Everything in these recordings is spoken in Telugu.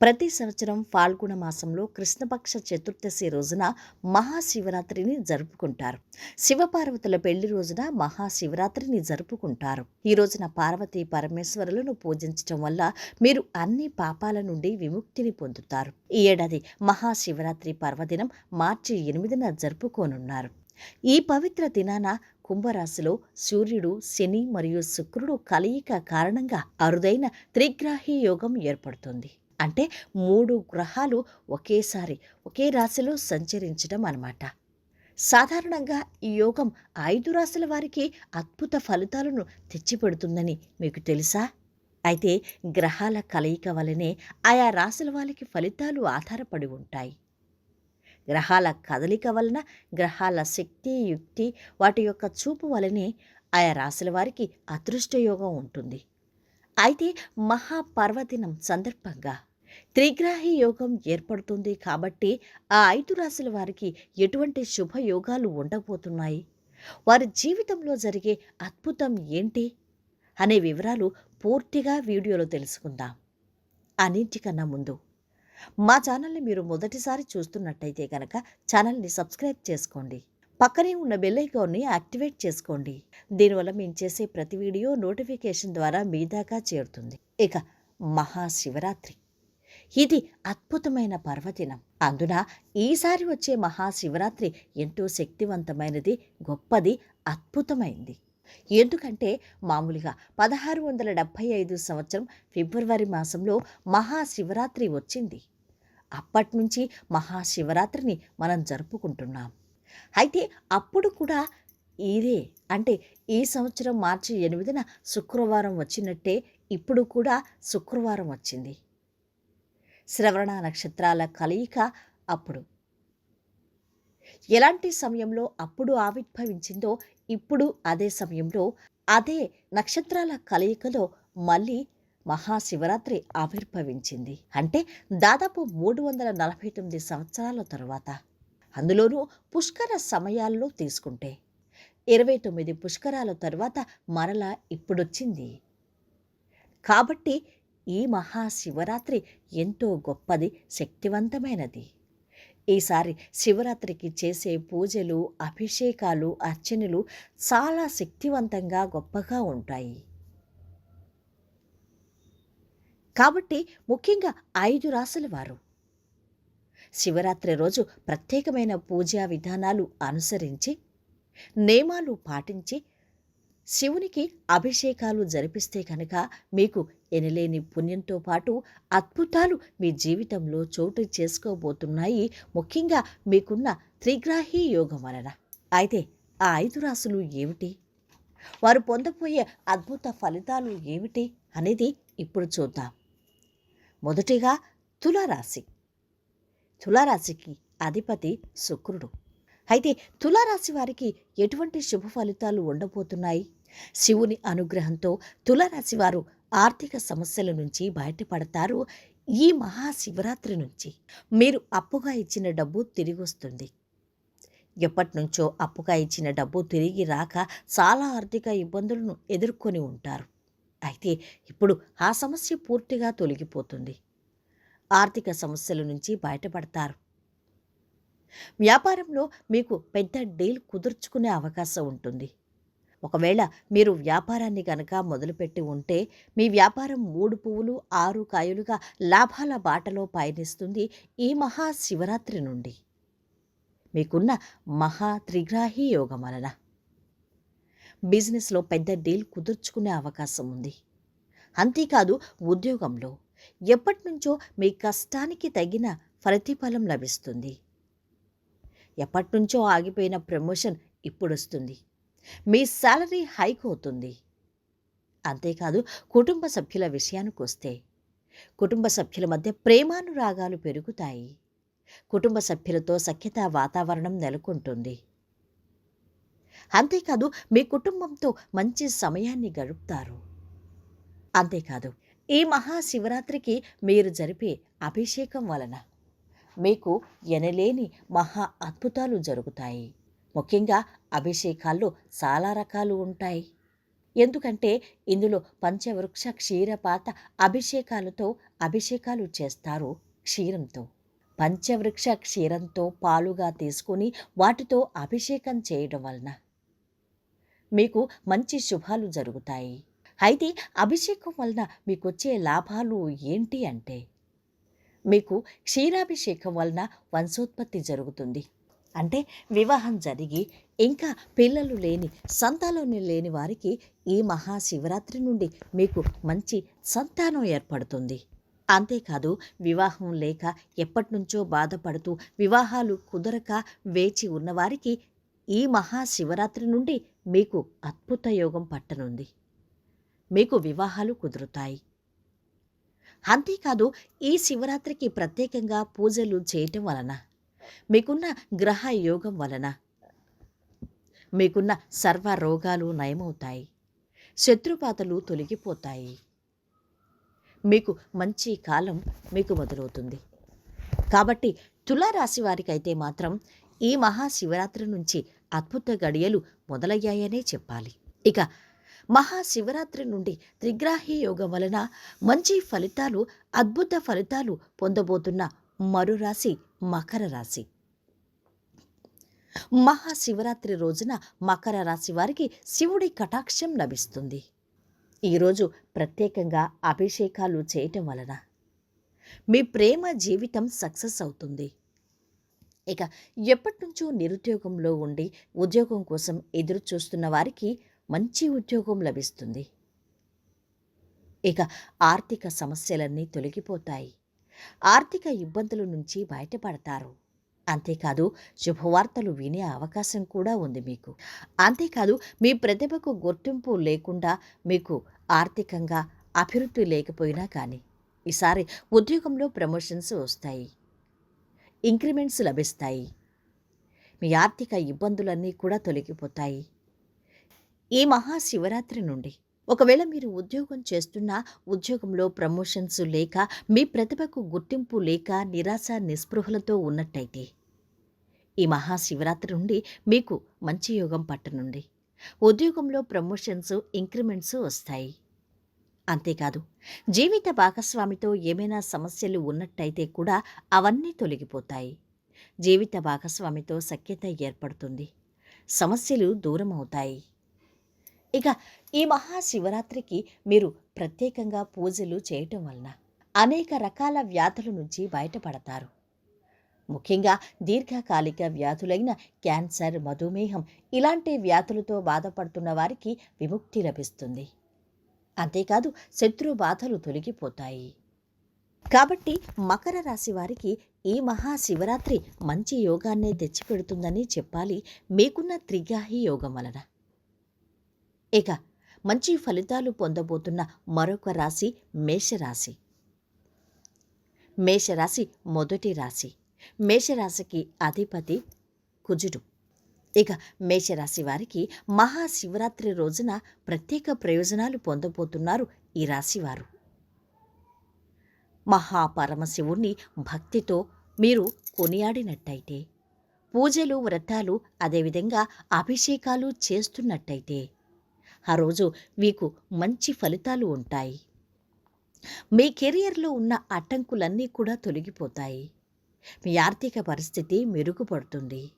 ప్రతి సంవత్సరం ఫాల్గుణ మాసంలో కృష్ణపక్ష చతుర్దశి రోజున మహాశివరాత్రిని జరుపుకుంటారు. శివపార్వతుల పెళ్ళి రోజున మహాశివరాత్రిని జరుపుకుంటారు. ఈ రోజున పార్వతీ పరమేశ్వరులను పూజించటం వల్ల మీరు అన్ని పాపాల నుండి విముక్తిని పొందుతారు. ఈ ఏడాది మహాశివరాత్రి పర్వదినం మార్చి ఎనిమిదిన జరుపుకోనున్నారు. ఈ పవిత్ర దినాన కుంభరాశిలో సూర్యుడు శని మరియు శుక్రుడు కలయిక కారణంగా అరుదైన త్రిగ్రాహి యోగం ఏర్పడుతుంది. అంటే మూడు గ్రహాలు ఒకేసారి ఒకే రాశిలో సంచరించడం అన్నమాట. సాధారణంగా ఈ యోగం ఐదు రాశుల వారికి అద్భుత ఫలితాలను తెచ్చిపెడుతుందని మీకు తెలుసా? అయితే గ్రహాల కలయిక వలనే ఆయా రాశుల వారికి ఫలితాలు ఆధారపడి ఉంటాయి. గ్రహాల కదలిక వలన గ్రహాల శక్తి యుక్తి వాటి యొక్క చూపు వలనే ఆయా రాశుల వారికి అదృష్టయోగం ఉంటుంది. అయితే మహాపర్వదినం సందర్భంగా త్రిగ్రాహి యోగం ఏర్పడుతుంది కాబట్టి ఆ ఐదు రాశుల వారికి ఎటువంటి శుభయోగాలు ఉండబోతున్నాయి? వారి జీవితంలో జరిగే అద్భుతం ఏంటి? అనే వివరాలు పూర్తిగా వీడియోలో తెలుసుకుందాం. అన్నింటికన్నా ముందు మా ఛానల్ని మీరు మొదటిసారి చూస్తున్నట్టయితే కనుక ఛానల్ని సబ్స్క్రైబ్ చేసుకోండి. పక్కనే ఉన్న బెల్ ఐకాన్ని యాక్టివేట్ చేసుకోండి. దీనివల్ల మేము చేసే ప్రతి వీడియో నోటిఫికేషన్ ద్వారా మీ దాకా చేరుతుంది. ఇక మహాశివరాత్రి. ఇది అద్భుతమైన పర్వదినం. అందున ఈసారి వచ్చే మహాశివరాత్రి ఎంతో శక్తివంతమైనది గొప్పది అద్భుతమైంది. ఎందుకంటే మామూలుగా పదహారు వందల డెబ్భై ఐదు సంవత్సరం ఫిబ్రవరి మాసంలో మహాశివరాత్రి వచ్చింది. అప్పటి నుంచి మహాశివరాత్రిని మనం జరుపుకుంటున్నాం. అయితే అప్పుడు కూడా ఇదే అంటే ఈ సంవత్సరం మార్చి ఎనిమిదిన శుక్రవారం వచ్చినట్టే ఇప్పుడు కూడా శుక్రవారం వచ్చింది. శ్రవణ నక్షత్రాల కలయిక అప్పుడు. ఎలాంటి సమయంలో అప్పుడు ఆవిర్భవించిందో ఇప్పుడు అదే సమయంలో అదే నక్షత్రాల కలయికలో మళ్ళీ మహాశివరాత్రి ఆవిర్భవించింది. అంటే దాదాపు మూడు వందల నలభై తొమ్మిది సంవత్సరాల తరువాత. అందులోనూ పుష్కర సమయాల్లో తీసుకుంటే. ఇరవై తొమ్మిది పుష్కరాల తర్వాత మరలా ఇప్పుడొచ్చింది. కాబట్టి ఈ మహాశివరాత్రి ఎంతో గొప్పది శక్తివంతమైనది. ఈసారి శివరాత్రికి చేసే పూజలు అభిషేకాలు అర్చనలు చాలా శక్తివంతంగా గొప్పగా ఉంటాయి. కాబట్టి ముఖ్యంగా ఐదు రాసుల వారు. శివరాత్రి రోజు ప్రత్యేకమైన పూజా విధానాలు అనుసరించి నియమాలు పాటించి శివునికి అభిషేకాలు జరిపిస్తే కనుక మీకు ఎనలేని పుణ్యంతో పాటు అద్భుతాలు మీ జీవితంలో చోటు చేసుకోబోతున్నాయి. ముఖ్యంగా మీకున్న త్రిగ్రాహి యోగం వలన. అయితే ఆ ఐదు రాసులు ఏమిటి? వారు పొందబోయే అద్భుత ఫలితాలు ఏమిటి అనేది ఇప్పుడు చూద్దాం. మొదటిగా తులారాశి. తులారాశికి అధిపతి శుక్రుడు. అయితే తులారాశి వారికి ఎటువంటి శుభ ఫలితాలు ఉండబోతున్నాయి? శివుని అనుగ్రహంతో తులారాశి వారు ఆర్థిక సమస్యల నుంచి బయటపడతారు ఈ మహాశివరాత్రి నుంచి. మీరు అప్పుగా ఇచ్చిన డబ్బు తిరిగి వస్తుంది ఎప్పటి నుంచో అప్పుగా ఇచ్చిన డబ్బు తిరిగి రాక చాలా ఆర్థిక ఇబ్బందులను ఎదుర్కొని ఉంటారు. అయితే ఇప్పుడు ఆ సమస్య పూర్తిగా తొలగిపోతుంది. ఆర్థిక సమస్యల నుంచి బయటపడతారు. వ్యాపారంలో మీకు పెద్ద డీల్ కుదుర్చుకునే అవకాశం ఉంటుంది. ఒకవేళ మీరు వ్యాపారాన్ని కనుక మొదలుపెట్టి ఉంటే మీ వ్యాపారం మూడు పువ్వులు ఆరు కాయలుగా లాభాల బాటలో పయనిస్తుంది ఈ మహాశివరాత్రి నుండి. మీకున్న మహా త్రిగ్రాహి యోగం వలన. బిజినెస్లో పెద్ద డీల్ కుదుర్చుకునే అవకాశం ఉంది. అంతేకాదు ఉద్యోగంలో ఎప్పటి నుంచో మీ కష్టానికి తగిన ప్రతిఫలం లభిస్తుంది. ఎప్పటి నుంచో ఆగిపోయిన ప్రమోషన్ ఇప్పుడొస్తుంది. మీ శాలరీ హైక్ అవుతుంది. అంతేకాదు కుటుంబ సభ్యుల విషయానికి వస్తే కుటుంబ సభ్యుల మధ్య ప్రేమానురాగాలు పెరుగుతాయి. కుటుంబ సభ్యులతో సఖ్యత వాతావరణం నెలకొంటుంది. అంతేకాదు మీ కుటుంబంతో మంచి సమయాన్ని గడుపుతారు. అంతేకాదు ఈ మహాశివరాత్రికి మీరు జరిపే అభిషేకం వలన మీకు ఎనలేని మహా అద్భుతాలు జరుగుతాయి. ముఖ్యంగా అభిషేకాల్లో చాలా రకాలు ఉంటాయి. ఎందుకంటే ఇందులో పంచవృక్ష క్షీరపాత అభిషేకాలతో అభిషేకాలు చేస్తారు క్షీరంతో. పంచవృక్ష క్షీరంతో పాలుగా తీసుకుని వాటితో అభిషేకం చేయడం వలన మీకు మంచి శుభాలు జరుగుతాయి. అయితే అభిషేకం వలన మీకు వచ్చే లాభాలు ఏంటి అంటే మీకు క్షీరాభిషేకం వలన వంశోత్పత్తి జరుగుతుంది. అంటే వివాహం జరిగి ఇంకా పిల్లలు లేని సంతానం లేని వారికి ఈ మహాశివరాత్రి నుండి మీకు మంచి సంతానం ఏర్పడుతుంది. అంతేకాదు వివాహం లేక ఎప్పటినుంచో బాధపడుతూ వివాహాలు కుదరక వేచి ఉన్నవారికి ఈ మహాశివరాత్రి నుండి మీకు అద్భుత యోగం పట్టనుంది. మీకు వివాహాలు కుదురుతాయి. అంతేకాదు ఈ శివరాత్రికి ప్రత్యేకంగా పూజలు చేయటం వలన మీకున్న గ్రహ యోగం వలన మీకున్న సర్వ రోగాలు నయమవుతాయి. శత్రుపాతలు తొలగిపోతాయి. మీకు మంచి కాలం మీకు మొదలవుతుంది. కాబట్టి తులారాశి వారికైతే మాత్రం ఈ మహాశివరాత్రి నుంచి అద్భుత గడియలు మొదలయ్యాయనే చెప్పాలి. ఇక మహాశివరాత్రి నుండి త్రిగ్రాహి యోగం వలన మంచి ఫలితాలు అద్భుత ఫలితాలు పొందబోతున్న మరో రాశి మకర రాశి. మహాశివరాత్రి రోజున మకర రాశి వారికి శివుడి కటాక్షం లభిస్తుంది. ఈరోజు ప్రత్యేకంగా అభిషేకాలు చేయటం వలన మీ ప్రేమ జీవితం సక్సెస్ అవుతుంది. ఇక ఎప్పటి నుంచో నిరుద్యోగంలో ఉండి ఉద్యోగం కోసం ఎదురు చూస్తున్న వారికి మంచి ఉద్యోగం లభిస్తుంది. ఇక ఆర్థిక సమస్యలన్నీ తొలగిపోతాయి. ఆర్థిక ఇబ్బందుల నుంచి బయటపడతారు. అంతేకాదు శుభవార్తలు వినే అవకాశం కూడా ఉంది మీకు. అంతేకాదు మీ ప్రతిభకు గుర్తింపు లేకుండా మీకు ఆర్థికంగా అభివృద్ధి లేకపోయినా కానీ ఈసారి ఉద్యోగంలో ప్రమోషన్స్ వస్తాయి. ఇంక్రిమెంట్స్ లభిస్తాయి. మీ ఆర్థిక ఇబ్బందులన్నీ కూడా తొలగిపోతాయి. ఈ మహాశివరాత్రి నుండి ఒకవేళ మీరు ఉద్యోగం చేస్తున్నా ఉద్యోగంలో ప్రమోషన్స్ లేక మీ ప్రతిభకు గుర్తింపు లేక నిరాశ నిస్పృహలతో ఉన్నట్టయితే ఈ మహాశివరాత్రి నుండి మీకు మంచి యోగం పట్టనుండి ఉద్యోగంలో ప్రమోషన్స్ ఇంక్రిమెంట్స్ వస్తాయి. అంతేకాదు జీవిత భాగస్వామితో ఏమైనా సమస్యలు ఉన్నట్టయితే కూడా అవన్నీ తొలగిపోతాయి. జీవిత భాగస్వామితో సఖ్యత ఏర్పడుతుంది. సమస్యలు దూరం అవుతాయి ఇక ఈ మహాశివరాత్రికి మీరు ప్రత్యేకంగా పూజలు చేయటం వలన అనేక రకాల వ్యాధుల నుంచి బయటపడతారు. ముఖ్యంగా దీర్ఘకాలిక వ్యాధులైన క్యాన్సర్ మధుమేహం ఇలాంటి వ్యాధులతో బాధపడుతున్న వారికి విముక్తి లభిస్తుంది. అంతేకాదు శత్రు బాధలు తొలగిపోతాయి. కాబట్టి మకర రాశి వారికి ఈ మహాశివరాత్రి మంచి యోగాన్నే తెచ్చిపెడుతుందని చెప్పాలి. మీకున్న త్రిగాహి యోగం వలన. ఇక మంచి ఫలితాలు పొందబోతున్న మరొక రాశి మేషరాశి. మేషరాశి మొదటి రాశి. మేషరాశికి అధిపతి కుజుడు. ఇక మేషరాశి వారికి మహాశివరాత్రి రోజున ప్రత్యేక ప్రయోజనాలు పొందబోతున్నారు ఈ రాశివారు. మహాపరమశివుణ్ణి భక్తితో మీరు కొనియాడినట్టయితే పూజలు వ్రతాలు అదేవిధంగా అభిషేకాలు చేస్తున్నట్టయితే ఆ రోజు మీకు మంచి ఫలితాలు ఉంటాయి. మీ కెరియర్లో ఉన్న అడ్డంకులన్నీ కూడా తొలగిపోతాయి. మీ ఆర్థిక పరిస్థితి మెరుగుపడుతుంది.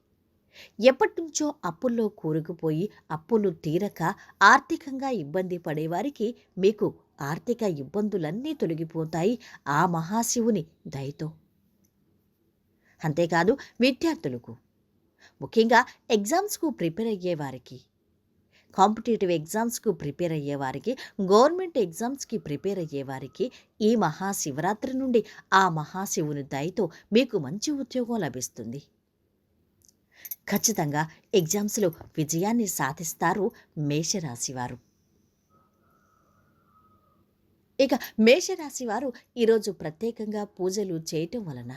ఎప్పటినుంచో అప్పుల్లో కూరుకుపోయి అప్పులు తీరక ఆర్థికంగా ఇబ్బంది పడేవారికి మీకు ఆర్థిక ఇబ్బందులన్నీ తొలగిపోతాయి. ఆ మహాశివుని దయతో. అంతేకాదు విద్యార్థులకు. ముఖ్యంగా ఎగ్జామ్స్కు ప్రిపేర్ అయ్యేవారికి. కాంపిటేటివ్ ఎగ్జామ్స్కు ప్రిపేర్ అయ్యేవారికి గవర్నమెంట్ ఎగ్జామ్స్కి ప్రిపేర్ అయ్యేవారికి ఈ మహాశివరాత్రి నుండి ఆ మహాశివుని దయతో మీకు మంచి ఉద్యోగం లభిస్తుంది. ఖచ్చితంగా ఎగ్జామ్స్లో విజయాన్ని సాధిస్తారు మేషరాశివారు ఇక మేషరాశి వారు ఈరోజు ప్రత్యేకంగా పూజలు చేయటం వలన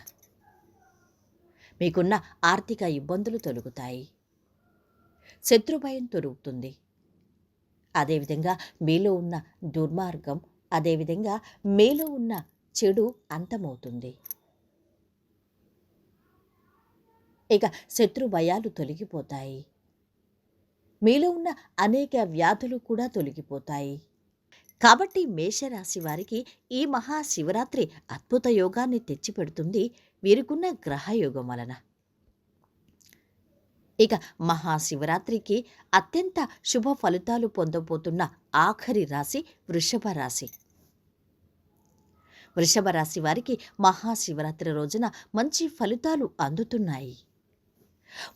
మీకున్న ఆర్థిక ఇబ్బందులు తొలగుతాయి. శత్రుభయం తొరుగుతుంది అదేవిధంగా మీలో ఉన్న దుర్మార్గం అదేవిధంగా మీలో ఉన్న చెడు అంతమవుతుంది. ఇక శత్రు భయాలు తొలగిపోతాయి. మీలో ఉన్న అనేక వ్యాధులు కూడా తొలగిపోతాయి. కాబట్టి మేషరాశి వారికి ఈ మహాశివరాత్రి అద్భుత యోగాన్ని తెచ్చిపెడుతుంది. వీరికున్న గ్రహయోగం వలన. ఇక మహాశివరాత్రికి అత్యంత శుభ ఫలితాలు పొందబోతున్న ఆఖరి రాశి వృషభ రాశి. వృషభ రాశి వారికి మహాశివరాత్రి రోజున మంచి ఫలితాలు అందుతున్నాయి.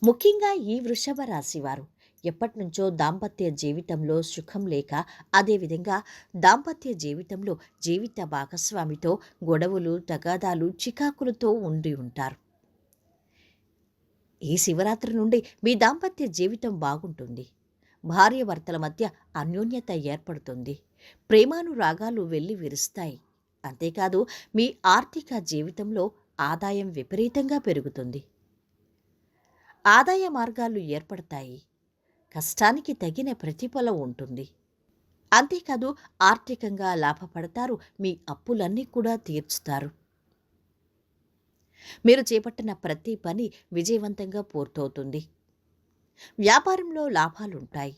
ముఖ్యంగా ఈ వృషభ రాశి వారు ఎప్పటినుంచో దాంపత్య జీవితంలో సుఖం లేక అదేవిధంగా దాంపత్య జీవితంలో జీవిత భాగస్వామితో గొడవలు తగాదాలు చికాకులతో ఉండి ఉంటారు. ఈ శివరాత్రి నుండి మీ దాంపత్య జీవితం బాగుంటుంది. భార్యభర్తల మధ్య అన్యోన్యత ఏర్పడుతుంది. ప్రేమానురాగాలు వెళ్ళి విరుస్తాయి. అంతేకాదు మీ ఆర్థిక జీవితంలో ఆదాయం విపరీతంగా పెరుగుతుంది. ఆదాయ మార్గాలు ఏర్పడతాయి. కష్టానికి తగిన ప్రతిఫలం ఉంటుంది. అంతేకాదు ఆర్థికంగా లాభపడతారు. మీ అప్పులన్నీ కూడా తీర్చుతారు. మీరు చేపట్టిన ప్రతి పని విజయవంతంగా పూర్తవుతుంది. వ్యాపారంలో లాభాలుంటాయి.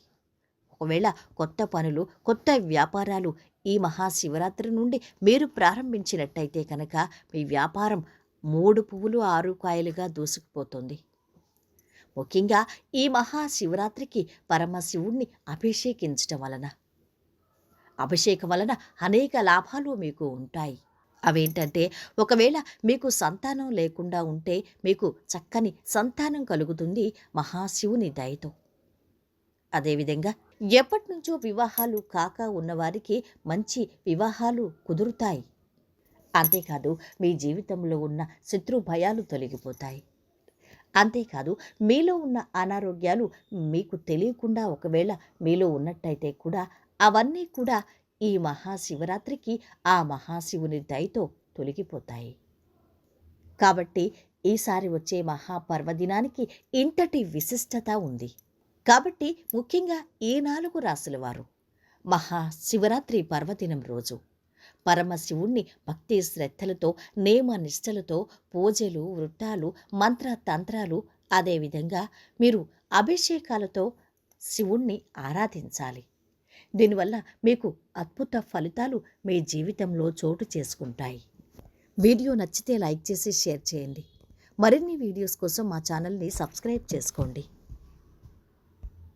ఒకవేళ కొత్త పనులు కొత్త వ్యాపారాలు ఈ మహాశివరాత్రి నుండి మీరు ప్రారంభించినట్టయితే కనుక మీ వ్యాపారం మూడు పువ్వులు ఆరు కాయలుగా దూసుకుపోతుంది. ముఖ్యంగా ఈ మహాశివరాత్రికి పరమశివుణ్ణి అభిషేకించటం వలన. అభిషేకం వలన అనేక లాభాలు మీకు ఉంటాయి. అవేంటంటే ఒకవేళ మీకు సంతానం లేకుండా ఉంటే మీకు చక్కని సంతానం కలుగుతుంది మహాశివుని దయతో. అదేవిధంగా ఎప్పటి నుంచో వివాహాలు కాక ఉన్నవారికి మంచి వివాహాలు కుదురుతాయి. అంతేకాదు మీ జీవితంలో ఉన్న శత్రు భయాలు తొలగిపోతాయి. అంతేకాదు మీలో ఉన్న అనారోగ్యాలు మీకు తెలియకుండా ఒకవేళ మీలో ఉన్నట్టయితే కూడా అవన్నీ కూడా ఈ మహాశివరాత్రికి ఆ మహాశివుని దయతో తొలగిపోతాయి. కాబట్టి ఈసారి వచ్చే మహాపర్వదినానికి ఇంతటి విశిష్టత ఉంది. కాబట్టి ముఖ్యంగా ఈ నాలుగు రాసుల వారు మహాశివరాత్రి పర్వదినం రోజు పరమశివుణ్ణి భక్తి శ్రద్ధలతో నేమ నిష్టలతో పూజలు వృత్తాలు మంత్ర తంత్రాలు అదేవిధంగా మీరు అభిషేకాలతో శివుణ్ణి ఆరాధించాలి. దీనివల్ల మీకు అద్భుత ఫలితాలు మీ జీవితంలో చోటు చేసుకుంటాయి. వీడియో నచ్చితే లైక్ చేసి షేర్ చేయండి. మరిన్ని వీడియోస్ కోసం మా ఛానల్ని సబ్స్క్రైబ్ చేసుకోండి.